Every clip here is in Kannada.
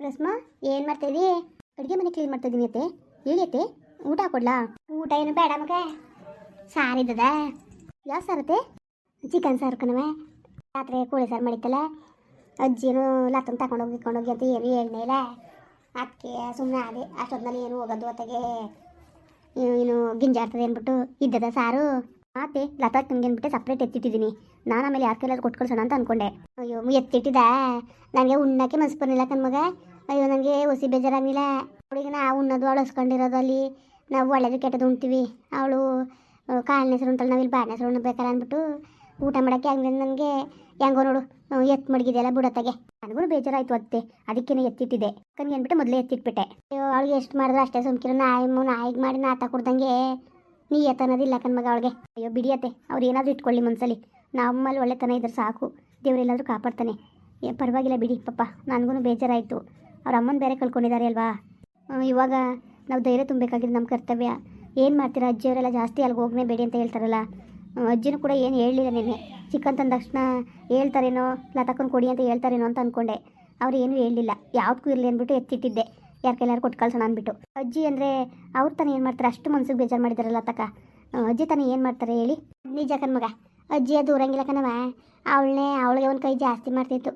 ರಸ್ಮಾ ಏನು ಇದೀ? ಅಡುಗೆ ಮನೆ ಕ್ಲೀನ್ ಮಾಡ್ತಾ ಇದೀನಿ ಅತ್ತೆ. ಹೇಳಿ ಅತ್ತೆ ಊಟ ಕೊಡ್ಲಾ? ಊಟ ಏನು ಬೇಡ ಮಗ. ಸಾರಿದ್ದದ ಯಾವ ಸಾರತ್ತೆ ಚಿಕನ್ ಸಾರು ಕಣವೆ ರಾತ್ರಿ ಕೋಳಿ ಸಾರು ಮಾಡಿತ್ತಲ್ಲ. ಅಜ್ಜಿನು ಲತ್ತನ್ ತಗೊಂಡೋಗಿ ಇಟ್ಕೊಂಡೋಗಿ ಅಂತ ಏನು ಏರಿ ಇಲ್ಲ. ಅದಕ್ಕೆ ಸುಮ್ಮನೆ ಅದೇ ಅಷ್ಟೊತ್ತಿನಲ್ಲಿ ಏನು ಹೋಗೋದು ಅತ್ತಗೆ. ಏನು ಗಿಂಜಾಡ್ತದೆ ಅಂದ್ಬಿಟ್ಟು ಇದ್ದದ ಸಾರು. ಆತೆ ಲತಾ ನಿಮ್ಗೆ ಅಂದ್ಬಿಟ್ಟು ಸಪ್ರೇಟ್ ಎತ್ತಿಟ್ಟಿದ್ದೀನಿ. ನಾನು ಆಮೇಲೆ ಯಾರ ಕೈಲಾದ್ರು ಕೊಟ್ಕೊಳ್ಸೋಣ ಕಳ್ಸೋಣ ಅಂತ ಅನ್ಕೊಂಡೆ. ಅಯ್ಯೋ ಎತ್ತಿಟ್ಟಿದ ನನಗೆ ಉಣ್ಣಕ್ಕೆ ಮನ್ಸು ಬರಲಿಲ್ಲ ಕಣ್ಮಗ ಅಯ್ಯೋ ನನಗೆ ಹೊಸಿ ಬೇಜಾರಾಗಿಲ್ಲ ಅವಳಿಗೆ ನಾವು ಉಣ್ಣೋದು ಅವಳು ಹಸ್ಕೊಂಡಿರೋದು ಅಲ್ಲಿ. ನಾವು ಒಳ್ಳೇದು ಕೆಟ್ಟದು ಉಣ್ತೀವಿ. ಅವಳು ಕಾಲಿನ ಹೆಸರು ಉಂಟಲ್ಲ ನಾವಿಲ್ಲಿ ಬಾಡಿನ ಹೆಸರು ಉಣ್ಬೇಕಾರೆ ಅಂದ್ಬಿಟ್ಟು ಊಟ ಮಾಡೋಕ್ಕೆ ಹಂಗೆ ನನಗೆ ಹೆಂಗೋ ನೋಡು ಎತ್ತು ಮಡಗಿದೆಯಲ್ಲ ಬುಡತ್ತಾಗೆ. ನನಗೂ ಬೇಜಾರಾಯಿತು ಅತ್ತೆ. ಅದಕ್ಕೇನೆ ಎತ್ತಿಟ್ಟಿದ್ದೆ. ಕನ್ಗೆ ಅಂದ್ಬಿಟ್ಟು ಮೊದಲೇ ಎತ್ತಿಟ್ಬಿಟ್ಟೆ. ಅಯ್ಯೋ, ಅವಳಿಗೆ ಎಷ್ಟು ಮಾಡಿದ್ರು ಅಷ್ಟೇ ಸುಮ್ಕಿರೋ. ನಾಯಿ ನಾಯಿಗೆ ಮಾಡಿ ನಾತ ಕೊಡ್ದಂಗೆ ನೀ ಅನ್ನೋದಿಲ್ಲ ಕಣ್ಮಗ ಅವಳಿಗೆ. ಅಯ್ಯೋ ಬಿಡಿಯತ್ತೆ ಅವ್ರು ಏನಾದರೂ ಇಟ್ಕೊಳ್ಳಿ ಮನ್ಸಲ್ಲಿ. ನಮ್ಮಲ್ಲಿ ಒಳ್ಳೆತನ ಇದ್ರೆ ಸಾಕು. ದೇವರೆಲ್ಲಾದರೂ ಕಾಪಾಡ್ತಾನೆ. ಪರವಾಗಿಲ್ಲ ಬಿಡಿ ಪಪ್ಪ ನನಗೂ ಬೇಜಾರಾಯಿತು. ಅವ್ರ ಅಮ್ಮನ ಬೇರೆ ಕಳ್ಕೊಂಡಿದ್ದಾರೆ ಅಲ್ವಾ? ಇವಾಗ ನಾವು ಧೈರ್ಯ ತುಂಬಬೇಕಾಗಿದೆ ನಮ್ಮ ಕರ್ತವ್ಯ. ಏನು ಮಾಡ್ತೀರಾ, ಅಜ್ಜಿಯವರೆಲ್ಲ ಜಾಸ್ತಿ ಅಲ್ಲಿಗೆ ಹೋಗನೇ ಬೇಡಿ ಅಂತ ಹೇಳ್ತಾರಲ್ಲ. ಅಜ್ಜಿನೂ ಕೂಡ ಏನು ಹೇಳಲಿಲ್ಲ ನಿನ್ನೆ. ಚಿಕನ್ ತಂದ ತಕ್ಷಣ ಹೇಳ್ತಾರೇನೋ ಲತಕ್ಕನ್ ಕೊಡಿ ಅಂತ ಹೇಳ್ತಾರೇನೋ ಅಂತ ಅಂದ್ಕೊಂಡೆ ಅವ್ರು ಏನೂ ಹೇಳಲಿಲ್ಲ ಯಾವ್ದಕ್ಕೂ ಇರಲಿ ಅಂದ್ಬಿಟ್ಟು ಎತ್ತಿಟ್ಟಿದ್ದೆ. ಯಾರ ಕೈಲಾರು ಕೊಟ್ಟು ಕಳ್ಸೋಣ ಅಂದ್ಬಿಟ್ಟು. ಅಜ್ಜಿ ಅಂದರೆ ಅವ್ರು ತಾನೇ ಏನು ಮಾಡ್ತಾರೆ, ಅಷ್ಟು ಮನ್ಸಿಗೆ ಬೇಜಾರು ಮಾಡಿದಾರಲ್ಲ ತಕ್ಕ ಅಜ್ಜಿ ತಾನೇ ಏನು ಮಾಡ್ತಾರೆ ಹೇಳಿ. ನಿಜ ಕಣ್ಮಗ ಅಜ್ಜಿ ಅದು ಊರಂಗಿಲ್ಲ ಕಣವ ಅವಳನ್ನೇ ಅವಳಿಗೆ ಒಂದು ಕೈ ಜಾಸ್ತಿ ಮಾಡ್ತಿತ್ತು.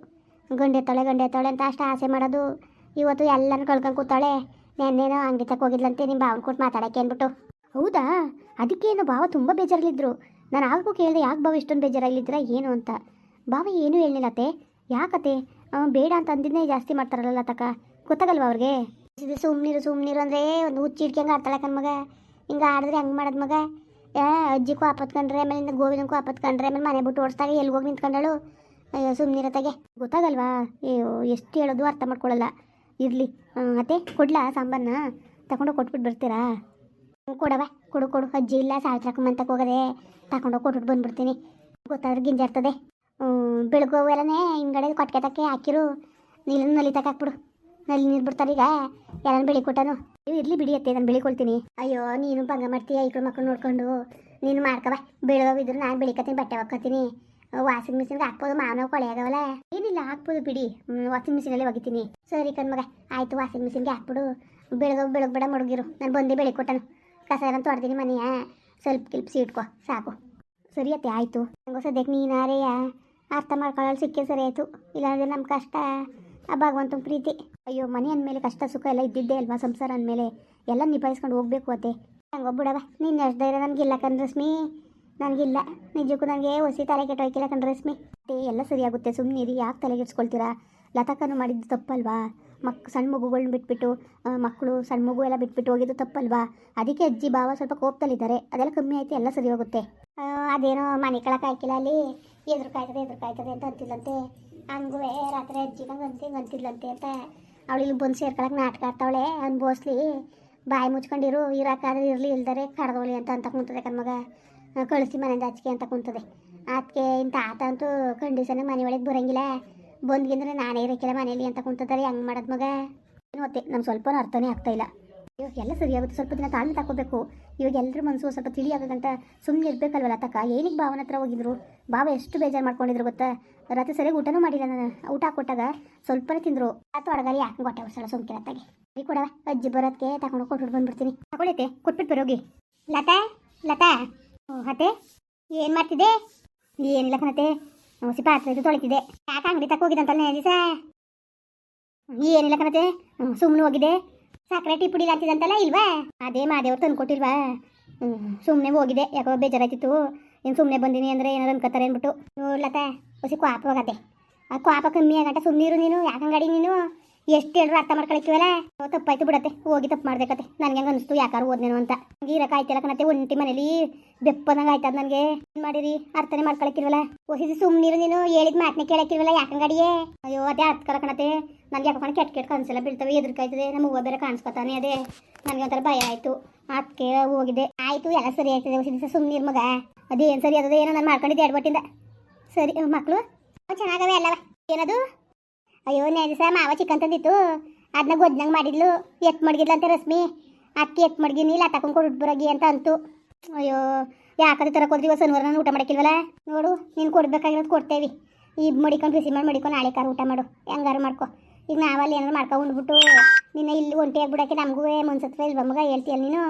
ಗಂಡೆ ತೊಳೆ ಗಂಡೆ ತೊಳೆ ಅಂತ ಅಷ್ಟು ಆಸೆ ಮಾಡೋದು ಇವತ್ತು ಎಲ್ಲರೂ ಕಳ್ಕೊಂಡು ಕೂತಾಳೆ. ನೆನ್ನೇನೋ ಅಂಗಡಿ ತಕ್ಕ ಹೋಗಿದ್ಲಂತೆ ನಿಮ್ಮ ಭಾವನ ಕೊಟ್ಟು ಮಾತಾಡೋಕ್ಕೆ ಅಂದ್ಬಿಟ್ಟು. ಹೌದಾ? ಅದಕ್ಕೇನು ಭಾವ ತುಂಬ ಬೇಜಾರಲ್ಲಿದ್ದರು ನಾನು ಆಗಕ್ಕೂ ಕೇಳಿದೆ ಯಾಕೆ ಭಾವ ಇಷ್ಟೊಂದು ಬೇಜಾರಲ್ಲಿದ್ದೀರಾ ಏನು ಅಂತ. ಭಾವ ಏನೂ ಹೇಳಿಲ್ಲ ಅತ್ತೆ. ಯಾಕತ್ತೆ? ಬೇಡ ಅಂತ ಅಂದಿದ್ದೇ ಜಾಸ್ತಿ ಮಾಡ್ತಾರಲ್ಲ ತಕ್ಕ ಗೊತ್ತಾಗಲ್ವಾ ಅವ್ರಿಗೆ? ಸುಮ್ಮನಿರು ಸುಮ್ಮನಿರು ಅಂದರೆ ಒಂದು ಹುಚ್ಚಿ ಹಿಡ್ಕಂಗೆ ಆಡ್ತಾಳೆ ಕಣ್ಮಗ ಹಿಂಗೆ ಆಡಿದ್ರೆ ಹಂಗೆ ಮಾಡೋದು ಮಗ. ಏ ಅಜ್ಜಿ ಕಂಡ್ರೆ, ಆಮೇಲೆ ಗೋವಿನಕ್ಕೂ ಗೋವಿನ ಕಂಡ್ರೆ, ಆಮೇಲೆ ಮನೆ ಬಿಟ್ಟು ಓಡಿಸ್ದಾಗ ಎಲ್ಲಿ ಹೋಗಿ ನಿಂತ್ಕೊಂಡಳು. ಅಯ್ಯೋ ಸುಮ್ಮನಿರತ್ತಾಗೆ ಗೊತ್ತಾಗಲ್ವಾ? ಅಯ್ಯೋ, ಎಷ್ಟು ಹೇಳೋದು ಅರ್ಥ ಮಾಡ್ಕೊಳ್ಳಲ್ಲ ಇರಲಿ. ಅತ್ತೆ, ಕೊಡ್ಲಾ ಸಾಂಬಾರನ್ನ ತಗೊಂಡೋಗಿ ಕೊಟ್ಬಿಟ್ಟು ಬರ್ತೀರಾ? ಕೊಡವ ಕೊಡು ಕೊಡು ಅಜ್ಜಿ ಇಲ್ಲ ಸಾಯ್ತ್ರಕ್ಕಂತಕ್ಕೆ ಹೋಗದೆ ತಗೊಂಡೋಗಿ ಕೊಟ್ಬಿಟ್ಟು ಬಂದ್ಬಿಡ್ತೀನಿ. ಗೊತ್ತಾದ್ರೆ ಗಿಂಜಾಡ್ತದೆ ಬೆಳಗ್ಗೆ ಎಲ್ಲನೇ ಹಿಂಗಡೆ ಕೊಟ್ಕೆ ತಕ್ಕೆ ಹಾಕಿರು. ನೀಲನ್ನು ನಲ್ಲಿ ತಕ್ಕ ಹಾಕ್ಬಿಡು. ನಲ್ಲಿ ನೀರು ಬಿಡ್ತಾರೆ ಈಗ. ಎಲ್ಲಾನು ಬೆಳಿ ಕೊಟ್ಟನು? ನೀವು ಇರ್ಲಿ ಬಿಡಿ ಅತ್ತೆ, ನಾನು ಬೆಳಿಕೊಳ್ತೀನಿ. ಅಯ್ಯೋ, ನೀನು ಭಂಗ ಮಾಡ್ತೀಯ ಐಕ್ಳು ಮಕ್ಕಳು ನೋಡ್ಕೊಂಡು. ನೀನು ಮಾಡ್ಕವ ಬೆಳಗೋವಿದ್ರು ನಾನು ಬೆಳಿಕತ್ತೀನಿ, ಬಟ್ಟೆ ಒಕ್ಕತ್ತೀನಿ ವಾಷಿಂಗ್ ಮಿಷಿನ್ಗೆ ಹಾಕ್ಬೋದು ಮಾವನ ಕೊಳೆ ಆಗವಲ್ಲ ಏನಿಲ್ಲ, ಹಾಕ್ಬೋದು ಬಿಡಿ. ವಾಷಿಂಗ್ ಮಿಷಿನಲ್ಲಿ ಒಗಿತೀನಿ. ಸರಿ ಕಣ್ಮಗ ಆಯ್ತು ವಾಷಿಂಗ್ ಮಿಷಿನ್ಗೆ ಹಾಕ್ಬಿಡು. ಬೆಳಗ್ಗೆ ಬೆಳಗ್ಗೆ ಬೇಡ ಮಡಗಿರು. ನಾನು ಬಂದೇ ಬೆಳಿ ಕೊಟ್ಟನು. ಕಸ ಎಲ್ಲ ತೊಡ್ತೀನಿ ಮನೆಯ. ಸ್ವಲ್ಪ ಕಿಲ್ಪ್ ಇಟ್ಕೋ, ಸಾಕು. ಸರಿ ಅತ್ತೆ, ಆಯಿತು. ನಂಗೆ ಸದ್ಯಕ್ಕೆ ನೀನಾರೆಯ. ಅರ್ಥ ಮಾಡ್ಕೊಳ್ಳಲು ಸಿಕ್ಕೇ ಸರಿ ಆಯಿತು. ಇಲ್ಲಾಂದ್ರೆ ನಮ್ಮ ಕಷ್ಟ. ಆ ಭಗವಂತನ ಪ್ರೀತಿ. ಅಯ್ಯೋ, ಮನೆ ಅಂದಮೇಲೆ ಕಷ್ಟ, ಸುಖ ಎಲ್ಲ ಇದ್ದಿದ್ದೆ ಅಲ್ವಾ ಸಂಸಾರ ಅಂದಮೇಲೆ? ಎಲ್ಲ ನಿಭಾಯಿಸ್ಕೊಂಡು ಹೋಗ್ಬೇಕು ಅತ್ತೆ. ಹಂಗೊಬ್ಬಿಡವ ನೀನು ಎಷ್ಟು ಧೈರ್ಯ ನನಗಿಲ್ಲ ಕಣ್ ರಶ್ಮಿ. ನನಗಿಲ್ಲ. ನಿಜಕ್ಕೂ ನನಗೆ ಹೊಸಿ ತಲೆ ಕೆಟ್ಟೋಯ್ಕಿಲ್ಲ ಕಣ್ ರಶ್ಮಿ. ಅತ್ತೆ ಎಲ್ಲ ಸರಿಯಾಗುತ್ತೆ. ಸುಮ್ಮನಿರಿ ಯಾಕೆ ತಲೆಗೆಡ್ಸ್ಕೊಳ್ತೀರಾ ಲತಾಕನು ಮಾಡಿದ್ದು ತಪ್ಪಲ್ವಾ? ಮಕ್, ಸಣ್ಣ ಮಗುಗಳನ್ನ ಬಿಟ್ಬಿಟ್ಟು ಮಕ್ಕಳು ಸಣ್ಣ ಮಗು ಎಲ್ಲ ಬಿಟ್ಬಿಟ್ಟು ಹೋಗಿದ್ದು ತಪ್ಪಲ್ವಾ? ಅದಕ್ಕೆ ಅಜ್ಜಿ ಭಾವ ಸ್ವಲ್ಪ ಕೋಪದಲ್ಲಿದ್ದಾರೆ. ಅದೆಲ್ಲ ಕಮ್ಮಿ ಆಯಿತು, ಎಲ್ಲ ಸರಿ ಹೋಗುತ್ತೆ ಅದೇನೋ ಮನೆ ಕಳಕ್ಕೆ ಹಾಕಿಲ್ಲ ಅಲ್ಲಿ. ಎದುರು ಕಾಯ್ತದೆ ಎದುರು ಕಾಯ್ತದೆ ಅಂತ ಅಂತಿಲ್ಲಂತೆ ಹಂಗೂ ರಾತ್ರಿ ಅಜ್ಜಿ ನಂಗೆ ಅಂತಿ ಹಿಂಗೆ ಅಂತಿದ್ಲಂತೆ ಅಂತ. ಅವಳು ಇಲ್ಲಿ ಬಂದು ಸೇರ್ಕೊಳಕ್ಕೆ ನಾಟಕ ಆಡ್ತಾವಳೆ. ಅನ್ಬೋಸ್ಲಿ ಬಾಯಿ ಮುಚ್ಕೊಂಡಿರು ಇರೋಕ್ಕಾದ್ರೆ ಇರಲಿ, ಇಲ್ದರೆ ಕಡ್ದೋಳಿ ಅಂತ ಅಂತ ಕುಂತದೆ ಕಣ್ಮಗ. ಕಳಿಸಿ ಮನೆಯಿಂದ ಆಚೆಗೆ ಅಂತ ಕುಂತದೆ. ಅದಕ್ಕೆ ಇಂಥ ಆತ ಅಂತೂ ಕಂಡೀಷನ್ ಮನೆ ಒಳಗೆ ಬರಂಗಿಲ್ಲ. ಬಂದ್ಗಿಂದ್ರೆ ನಾನೇ ಇರೋಕ್ಕಿಲ್ಲ ಮನೇಲಿ ಅಂತ ಕುಂತದಾರೆ. ಹಂಗೆ ಮಾಡೋದು ಮಗ? ಏನು ಮತ್ತೆ ನಮ್ಮ ಸ್ವಲ್ಪ ಅರ್ಥನೇ ಆಗ್ತಾ ಇಲ್ಲ. ಇವಾಗ ಎಲ್ಲ ಸರಿಯಾಗುತ್ತೆ. ಸ್ವಲ್ಪ ದಿನ ತಾಳ್ಮೆ ತಗೋಬೇಕು ಇವಾಗ ಎಲ್ಲರ ಮನಸ್ಸು ಸ್ವಲ್ಪ ತಿಳಿಯಾಗಂತ ಸುಮ್ಮನೆ ಇರಬೇಕಲ್ವಲ್ಲ ತಕ್ಕ? ಏನಿಗೆ ಭಾವನ ಹತ್ರ ಹೋಗಿದ್ರು? ಭಾವ ಎಷ್ಟು ಬೇಜಾರು ಮಾಡ್ಕೊಂಡಿದ್ರು ಗೊತ್ತಾ? ರಾತ್ರಿ ಸರಿಯಾಗಿ ಊಟನೂ ಮಾಡಿಲ್ಲ ನಾನು. ಊಟ ಕೊಟ್ಟಾಗ ಸ್ವಲ್ಪನೇ ತಿಂದ್ರು. ಆತು ಅಡಗಾರಿ ಯಾಕೆ ಗೊಟ್ಟೆ ಉಡ್ಸಲ್ಲ ಸುಮ್ಕಿರತ್ತಾಗೆ ಈ ಕೊಡವ ಅಜ್ಜಿ ಬರೋದಕ್ಕೆ ತಗೊಂಡು ಕೊಟ್ಬಿಟ್ಟು ಬಂದ್ಬಿಡ್ತೀನಿ. ತಗೊಳೈತೆ ಕೊಟ್ಬಿಟ್ಟು ಬರೋಗಿ. ಲತಾ ಲತಾ. ಅತ್ತೆ, ಏನು ಮಾಡ್ತಿದ್ದೆ? ಏನಿಲ್ಲ ಕಣತೆ ಹಸಿ ಪಾತ್ರೆ ಇದು ತೊಳಿತಿದೆ ಯಾಕೆ ಅಂಗಡಿ ತಕ್ಕ ಹೋಗಿದಂತಲ್ಲ ದಿವಸ? ಏನಿಲ್ಲ ಕಣತೆ ಸುಮ್ಮನೆ ಹೋಗಿದೆ ಸಕ್ಕರೆ ಟೀ ಪುಡಿ ಅಂತಿದಂತಲ್ಲ ಇಲ್ವಾ? ಅದೇ ಮಾದೇವ್ರು ತಂದು ಕೊಟ್ಟಿಲ್ವಾ? ಸುಮ್ಮನೆ ಹೋಗಿದೆ ಯಾಕೋ ಬೇಜಾರಾಯ್ತಿತ್ತು. ಏನು ಸುಮ್ಮನೆ ಬಂದಿನಿ ಅಂದರೆ ಏನಾರು ಅನ್ಕೋತಾರೆ ಅಂದ್ಬಿಟ್ಟು. ನೋಡ್ಲತ್ತ ಹೊಸಿ ಕ್ವಾಪ ಹೋಗತ್ತೆ. ಆ ಕ್ವಾಪ ಕಮ್ಮಿ ಆಗಂಟ ಸುಮ್ಮನಿರು ನೀನು ಯಾಕಂಗಾಡಿ ನೀನು? ಎಷ್ಟು ಹೇಳಿದ್ರು ಅರ್ಥ ಮಾಡ್ಕೊಳಕ್ಕಿವಲ್ಲ? ತಪ್ಪಾಯ್ತು ಬಿಡತ್ತೆ, ಹೋಗಿ ತಪ್ಪು ಮಾಡ್ಬೇಕತ್ತೆ. ನನಗೆ ಹಂಗೆ ಅನಿಸ್ತು, ಯಾಕಾರು ಓದ್ನೇನು ಅಂತ. ಇರಕ್ಕಾಯ್ತಿಲ್ಲ ಕಣತ್ತೆ, ಒಂಟಿ ಮನೇಲಿ ಬೆಪ್ಪನಂಗೆ ಆಯ್ತದ ನನಗೆ. ಏನು ಮಾಡಿರಿ? ಅರ್ಥನೇ ಮಾಡ್ಕೊಳಕ್ಕಿಲ್ವಲ್ಲ? ಹೊಸಿದು ಸುಮ್ಮನಿರು ನೀನು, ಹೇಳಿದ ಮಾತನ್ನ ಕೇಳಕ್ಕಿಲ್ವಲ್ಲ ಯಾಕಂಗಡಿಯೇ ಅಯ್ಯೋ, ಅದೇ ಅರ್ಥ ಕಣತೆ ನನಗೆ ಯಾಕಂದ್ರೆ ಕೆಟ್ಟ ಕೆಟ್ಟ ಕನಸೆಲ್ಲ ಬೀಳ್ತವೆ ಎದುರ್ಕಾಯ್ತದೆ ನಮ್ಮ ಹೂವು ಬೇರೆ ಕಾಣಿಸ್ಕೊತಾನೆ ಅದೇ. ನನಗೆ ಒಂಥರ ಭಯ ಆಯಿತು. ಅದಕ್ಕೆ ಹೋಗಿದೆ ಆಯಿತು, ಎಲ್ಲ ಸರಿ ಆಯ್ತದೆ ಹೊಸ ದಿವಸ ಸುಮ್ಮನಿರ್ ಮಗ. ಅದೇನು ಸರಿ ಅದ ಏನೋ ನಾನು ಮಾಡ್ಕೊಂಡಿದ್ದೆ ಎರಡು ಬಟ್ಟಿಂದ ಸರಿ ಮಕ್ಕಳು ಚೆನ್ನಾಗವೆ ಅಲ್ಲವ? ಏನದು? ಅಯ್ಯೋ ನೇ ದಿವಸ ಮಾವ ಚಿಕನ್ ತಂದಿತ್ತು. ಅದನ್ನ ಗೊಜ್ಜಂಗೆ ಮಾಡಿದ್ಲು. ಎತ್ ಮಡಗಿದ್ಲಂತೆ ರಶ್ಮಿ. ಅಕ್ಕಿ ಎತ್ ಮಡಗಿನಿ ಇಲ್ಲ ತಕೊಂಡು ಕೊಟ್ಟು ಬರೋಗಿ ಅಂತ ಅಂತು. ಅಯ್ಯೋ ಯಾಕಂದ್ರೆ ತರ ಕೊಡ್ತೀವ ಶನಿವಾರ ನಾನು ಊಟ ಮಾಡಕ್ಕಿಲ್ವಲ್ಲ? ನೋಡು, ನೀನು ಕೊಡ್ಬೇಕಾಗಿರೋದು ಕೊಡ್ತೇವಿ. ಈ ಮಡಿಕೊಂಡು ಬಿಸಿ ಮಾಡಿ ಮಡಿಕೊಂಡು ನಾಳೆ ಕಾರು ಊಟ ಮಾಡು. ಹೆಂಗಾರು ಮಾಡ್ಕೊ. ಈಗ ನಾವಲ್ಲಿ ಏನಾರು ಮಾಡ್ಕೊಂಡು ಉಂಡ್ಬಿಟ್ಟು, ನಿನ್ನ ಇಲ್ಲಿ ಒಂಟಿ ಆಗಿಬಿಡಕ್ಕೆ ನಮಗೂ ಮುನ್ಸತ್ವ ಇಲ್ವ ಮಗ? ಹೇಳ್ತೀಯಲ್ಲ ನೀನು?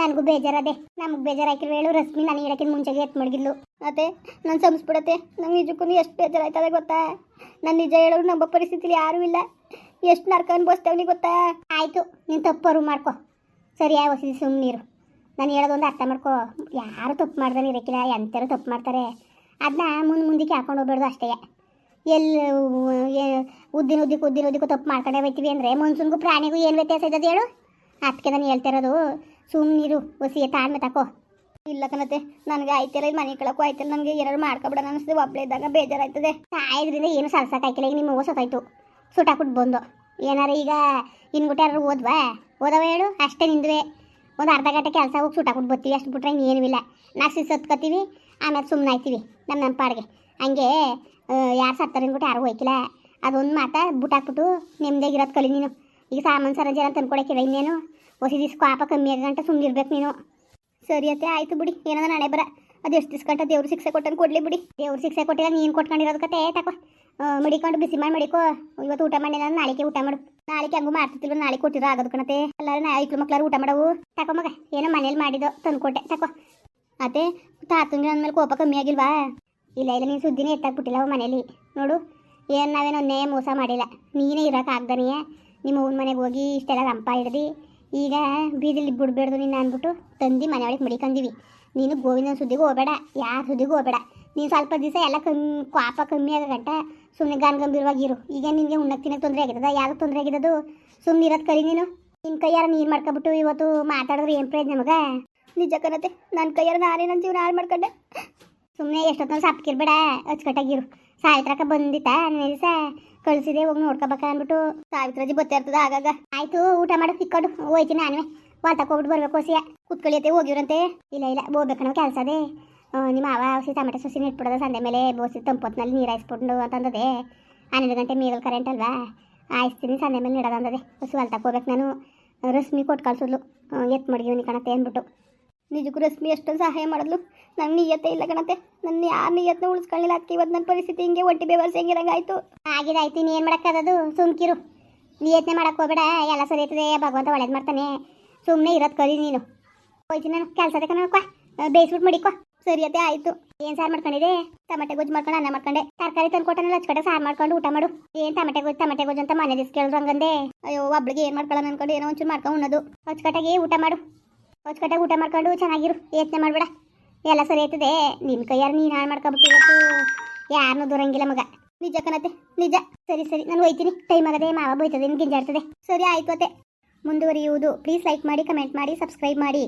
ನನಗೂ ಬೇಜಾರದೆ. ನಮಗೆ ಬೇಜಾರಾಕಿರೋ ಹೇಳು ರಶ್ಮಿ ನಾನು ಹೇಳಕ್ಕಿಂತ ಮುಂಚೆಗೆ ಎತ್ ಮಡಗಿದ್ಲು. ಅದೇ ನಾನು ಸಂಸ್ಬಿಡತ್ತೆ. ನಂಗೆ ನಿಜಕ್ಕೂ ಎಷ್ಟು ಬೇಜಾರಾಯ್ತದೆ ಗೊತ್ತಾ? ನಾನು ನಿಜ ಹೇಳೋರು ನಮ್ಮ ಪರಿಸ್ಥಿತಿಲಿ ಯಾರೂ ಇಲ್ಲ. ಎಷ್ಟು ನರ್ಕ ಅನ್ಭವಿಸ್ತೇವೆ ನೀ ಗೊತ್ತಾ? ಆಯಿತು, ನೀನು ತಪ್ಪರು ಮಾಡ್ಕೊ. ಸರಿಯಾಗಿ ಹೊಸ ಸುಮ್ಮನೀರು ನಾನು ಹೇಳೋದೊಂದು ಅರ್ಥ ಮಾಡ್ಕೊ. ಯಾರು ತಪ್ಪು ಮಾಡ್ದಾನೆ ಇರಕ್ಕಿಲ್ಲ ಎಂಥರೂ ತಪ್ಪು ಮಾಡ್ತಾರೆ. ಅದನ್ನ ಮುಂದೆ ಮುಂದಕ್ಕೆ ಹಾಕೊಂಡು ಹೋಗ್ಬಾರ್ದು ಅಷ್ಟೇ. ಎಲ್ಲಿ ಉದ್ದಿನ ಉದ್ದಕ್ಕೆ ಉದ್ದಿನ ಉದ್ದಿಕ್ಕೂ ತಪ್ಪು ಮಾಡ್ಕೊಂಡೇ ಹೋಯ್ತೀವಿ ಅಂದರೆ ಮನ್ಸೂನ್ಗೂ ಪ್ರಾಣಿಗೂ ಏನು ವ್ಯತ್ಯಾಸ ಇದ್ದದ್ದು ಹೇಳು? ಅದಕ್ಕೆ ನಾನು ಹೇಳ್ತಿರೋದು ಸುಮ್ಮನಿರು ಹೊಸಿಗೆ ತಾಳ್ಮೆ ತಕೋ. ಇಲ್ಲ ಕಣತೆ, ನನಗೆ ಆಯ್ತಿಲ್ಲ ಮನೆ ಕಳಕ್ಕೂ ಆಯ್ತಿಲ್ಲ, ನನಗೆ ಏನಾರು ಮಾಡ್ಕೊಬಿಡೋಣ ಅನಿಸ್ತದೆ ಒಬ್ಬಳೇ ಇದ್ದಾಗ ಬೇಜಾರಾಯ್ತದೆ. ತಾಯಿದ್ರಿಂದ ಏನು ಸಲ್ಸಕ್ಕಾಯ್ತಿಲ್ಲ ಈಗ ನಿಮ್ಮ ಸತ್ತಾಯ್ತು ಸುಟ್ಟಾಕ್ಬಿಟ್ಟು ಬಂದು. ಏನಾರು ಈಗ ಇನ್ಗುಟ್ಟು ಯಾರು ಓದ್ವಾ ಓದವ ಹೇಳು? ಅಷ್ಟೇ ನಿಂದುವೆ. ಒಂದು ಅರ್ಧ ಗಂಟೆ ಕೆಲಸ ಹೋಗಿ ಸುಟ್ಟಾಕ್ಬಿಟ್ಟು ಬರ್ತೀವಿ ಅಷ್ಟು ಬಿಟ್ರೆ ಇನ್ನೇನೂ ಇಲ್ಲ. ನಾಸಿ ಸತ್ಕೋತೀವಿ ಆಮೇಲೆ ಸುಮ್ಮನೆ ಆಯ್ತೀವಿ ನಮ್ಮ ನಮ್ಮ ಪಾಡಿಗೆ. ಹಂಗೆ ಯಾರು ಸತ್ತಾರೆ ಅಂದ್ಬಿಟ್ಟು ಯಾರು ಹೋಯ್ಕಿಲ್ಲ. ಅದೊಂದು ಮಾತಾ ಬುಟ್ಟಾಕ್ಬಿಟ್ಟು ನೆಮ್ಮದಿಯಾಗಿರೋದು ಕಲಿ ನೀನು. ಈಗ ಸಾಮಾನು ಸರಂಜಾರ ತಂದ್ಕೊಡಕ್ಕಿಲ್ಲ ಇನ್ನೇನು? ಹೊಸಿ ದಿವ್ಸ ಪಾಪ ಕಮ್ಮಿ ಆಗಂಟ ಸುಮ್ಮನಿರ್ಬೇಕು ನೀನು. ಸರಿ ಅತ್ತೆ, ಆಯ್ತು ಬಿಡಿ. ಏನದ ನಾಳೆ ಬರ. ಅದು ಎಷ್ಟು ದಿವ್ಸ ಗಂಟ ದೇವ್ರು ಶಿಕ್ಷೆ ಕೊಟ್ಟನು ಕೊಡ್ಲಿ ಬಿಡಿ. ದೇವ್ರು ಶಿಕ್ಷೆ ಕೊಟ್ಟಿಲ್ಲ, ನೀನು ಕೊಟ್ಕೊಂಡಿರೋದು ಕತೆ, ತಕೋ. ಮಡಿಕೊಂಡು ಬಿಸಿ ಮಾಡಿ ಮಡಿಕೋ. ಇವತ್ತು ಊಟ ಮಾಡಿಲ್ಲ ನಾಳೆಗೆ ಊಟ ಮಾಡು. ನಾಳೆಗೆ ಹಂಗೂ ಮಾಡ್ತಿರ್ತಿಲ್ವ, ನಾಳೆ ಕೊಟ್ಟಿರೋ ಆಗೋದು ಕಣತೆ ಎಲ್ಲರೂ ನಾ ಐಕ್ಳು ಮಕ್ಳಾರು ಊಟ ಮಾಡವು. ತಕೋ ಮಗ, ಏನೋ ಮನೇಲಿ ಮಾಡಿದೋ ತಂದ್ಕೊಟ್ಟೆ. ತಕೋ. ಅತ್ತೆ, ತಾತಂಗೆ ಅಂದಮೇಲೆ ಮೇಲೆ ಕೋಪ ಕಮ್ಮಿ ಆಗಿಲ್ವಾ? ಇಲ್ಲ ಇಲ್ಲ, ನೀನು ಸುದ್ದಿನೇ ಎತ್ತಾಕ್ಬಿಟ್ಟಿಲ್ಲ ಅವ ಮನೇಲಿ. ನೋಡು, ಏನು ನಾವೇನೋ ಒಂದೇ ಮೋಸ ಮಾಡಿಲ್ಲ. ನೀನೇ ಇರೋಕೆ ಆಗ್ದಾನೆಯೇ. ನಿಮ್ಮ ಅವ್ನ ಮನೆಗೆ ಹೋಗಿ ಇಷ್ಟೆಲ್ಲ ರಂಪ ಹಿಡ್ದು ಈಗ ಬೀದಿಲಿ ಬಿಡ್ಬೇಡ್ದು ನೀನು ಅಂದ್ಬಿಟ್ಟು ತಂದು ಮನೆಯೊಳಗೆ ಮಡಿಕಂದೀವಿ. ನೀನು ಗೋವಿಂದನ ಸುದ್ದಿಗೂ ಹೋಗಬೇಡ ಯಾರ ಸುದ್ದಿಗೂ ಹೋಗಬೇಡ. ನೀನು ಸ್ವಲ್ಪ ದಿವಸ ಎಲ್ಲ ಕಮ್ಮಿ ಕ್ವಾಪ ಕಮ್ಮಿ ಆಗೋ ಸುಮ್ಮನೆ ಗಾನ್ ಗಂಭೀರವಾಗಿರು ಈಗ ನಿನಗೆ ಉಣ್ಣಕ್ಕೆ ತಿನ್ನಕ್ಕೆ ತೊಂದರೆ ಆಗಿರೋದ ಯಾವ ತೊಂದರೆ ಆಗಿರೋದು ಸುಮ್ಮನೆ ಇರೋದು ಕಲಿ ನೀನು. ನಿನ್ನ ಕೈಯಾರ ನೀರು ಮಾಡ್ಕೊಬಿಟ್ಟು ಇವತ್ತು ಮಾತಾಡಿದ್ರೆ ಏನು ಪ್ರಯೋಜನ ನಮಗೆ? ನಿಜ ಕನತೆ ನನ್ನ ಕೈಯಾರ ನಾನೇ ನನ್ನ ಜೀವನ ಹಾಳು ಮಾಡ್ಕೊಂಡೆ. ಸುಮ್ಮನೆ ಎಷ್ಟೊತ್ತೊಂದು ಸಾಪ್ಕಿರ್ಬೇಡ ಅಚ್ಚುಕಟ್ಟಾಗಿರು ಸಾಯತ್ರಕ ಬಂದಿತ್ತ ದಿವಸ? ಕಳಿಸಿದೆ, ಹೋಗಿ ನೋಡ್ಕೋಬೇಕ ಅನ್ಬಿಟ್ಟು ಸಾವಿತ್ರಾಜಿ ಬತ್ತಿರ್ತದ ಆಗಾಗ ಆಯ್ತು, ಊಟ ಮಾಡು, ಇಕ್ಕೊಂಡು ಹೋಯ್ತೀನಿ ನಾನು ವಾತಕ್ಕೆ ಹೋಗ್ಬಿಟ್ಟು ಬರ್ಬೇಕು ಸಿಯ ಕುತ್ಕೊಳ್ಳಿಯತ್ತೆ ಹೋಗಿವ್ರಂತೆ. ಇಲ್ಲ ಇಲ್ಲ ಹೋಗ್ಬೇಕನ್ನೋ ಕೆಲಸ ಅದೇ. ನಿಮ್ಮ ಅವ ಹಸಿ ಟೊಮೆಟೊ ಸೊಸಿ ಇಟ್ಬಿಡೋದ, ಸಂಡೆ ಮೇಲೆ ಬೋಸಿ ತಂಪೊತ್ನಲ್ಲಿ ನೀರು ಹಾಯಿಸ್ಬಿಟ್ಟು ಅಂತಂದದೆ. ಹನ್ನೆರಡು ಗಂಟೆ ಮೇಗಲ್ ಕರೆಂಟ್ ಅಲ್ವಾ? ಹಾಯಿಸ್ತೀನಿ, ಸಂಡೆ ಮೇಲೆ ನೀಡೋದು ಅಂದದೆ ಹೊಸ ಹೊಲ್ತಕ್ಕೆ ಹೋಗ್ಬೇಕು ನಾನು. ರಶ್ಮಿ ಕೊಟ್ಟು ಕಳ್ಸಿದ್ಲು. ಎತ್ತು ಮಡಗಿವ್ನಿ ಕಣತ್ತೆ ಅಂದ್ಬಿಟ್ಟು. ನಿಜಕ್ಕೂ ರಶ್ಮಿ ಎಷ್ಟೊಂದು ಸಹಾಯ ಮಾಡಿದ್ಲು. ನಂಗೆ ನಿಯತ್ತೆ ಇಲ್ಲ ಕಣತೆ ನನ್ನ ಯಾರ ನಿಯತ್ನ ಉಳಿಸ್ಕೊಳ್ಳಿಲ್ಲ ಅದಕ್ಕೆ ಇವತ್ತು ನನ್ನ ಪರಿಸ್ಥಿತಿ ಹಿಂಗೆ ಒಟ್ಟಿ ಬೇವರ್ಸಿ ಹೆಂಗಿರಂಗಾಯ್ತು. ಆಗಿದಾಯ್ತು ಏನು ಮಾಡೋಕ್ಕದದು? ಸುಮ್ಕಿರು. ನಿಯತ್ನೆ ಮಾಡಕ್ಕೆ ಹೋಗ್ಬೇಡ, ಎಲ್ಲ ಸರಿ ಆಯ್ತದೆ, ಭಗವಂತ ಒಳ್ಳೇದು ಮಾಡ್ತಾನೆ. ಸುಮ್ಮನೆ ಇರೋದು ಕಲಿ ನೀನು. ಹೋಯ್ತು ನಾನು ಕೆಲಸದ ಕಣಕ್ಕ ಬೇಯಿಸ್ಬಿಟ್ಟು ಮಡಿಕೋ ಸರಿ ಅದೇ ಆಯಿತು. ಏನು ಸಾರು ಮಾಡ್ಕೊಂಡಿದೆ? ಟಮಟೆ ಗೊಜ್ಜು ಮಾಡ್ಕೊಂಡು ಅನ್ನ ಮಾಡ್ಕೊಂಡೆ. ತರಕಾರಿ ತಂದು ಕೊಟ್ಟನಲ್ಲ ಹಚ್ಕಡೆ ಸಾರು ಮಾಡ್ಕೊಂಡು ಊಟ ಮಾಡು. ಏನು ಟಮಟೆ ಗೊಜ್ಜು ಟಮಟೆ ಗೊಜ್ಜು ಅಂತ ಮನೆ ದಿಸ್ ಕೇಳಿದ್ರು ಹಂಗಂದೆ. ಅಯ್ಯೋ, ಒಬ್ಳಿಗೆ ಏನು ಮಾಡ್ಕೊಳ್ಳೋಣ ಅನ್ಕೊಂಡು ಏನೋ ಒಂಚೂರು ಮಾಡ್ಕೊಂಡು ಉಣ್ಣೋದು. ಹಚ್ಕಟ್ಟಾಗಿ ಊಟ ಮಾಡು. ಹೊಚ್ಕಟ್ಟಾಗಿ ಊಟ ಮಾಡ್ಕೊಂಡು ಚೆನ್ನಾಗಿರು, ಯೋಚನೆ ಮಾಡಬೇಡ. ಎಲ್ಲ ಸರಿ ಆಯ್ತದೆ. ನಿನ್ನ ಕೈಯಾರು ನೀನು ಹಾಳು ಮಾಡ್ಕೊಬಿಟ್ಟು ಇವತ್ತು. ಯಾರನ್ನೂ ದೂರಂಗಿಲ್ಲ ಮಗ. ನಿಜ ಕಣತೆ, ನಿಜ. ಸರಿ ಸರಿ. ನಾನು ಹೋಯ್ತೀನಿ. ಟೈಮ್ ಆಗದೆ ಮಾವ ಬೋಯ್ತದೆ ನಿನ್ಗೆ ಗಿಂಜಾಡ್ತದೆ. ಸರಿ ಆಯ್ತು ಅತ್ತೆ. ಮುಂದುವರಿಯುವುದು. ಪ್ಲೀಸ್ ಲೈಕ್ ಮಾಡಿ ಕಮೆಂಟ್ ಮಾಡಿ ಸಬ್ಸ್ಕ್ರೈಬ್ ಮಾಡಿ.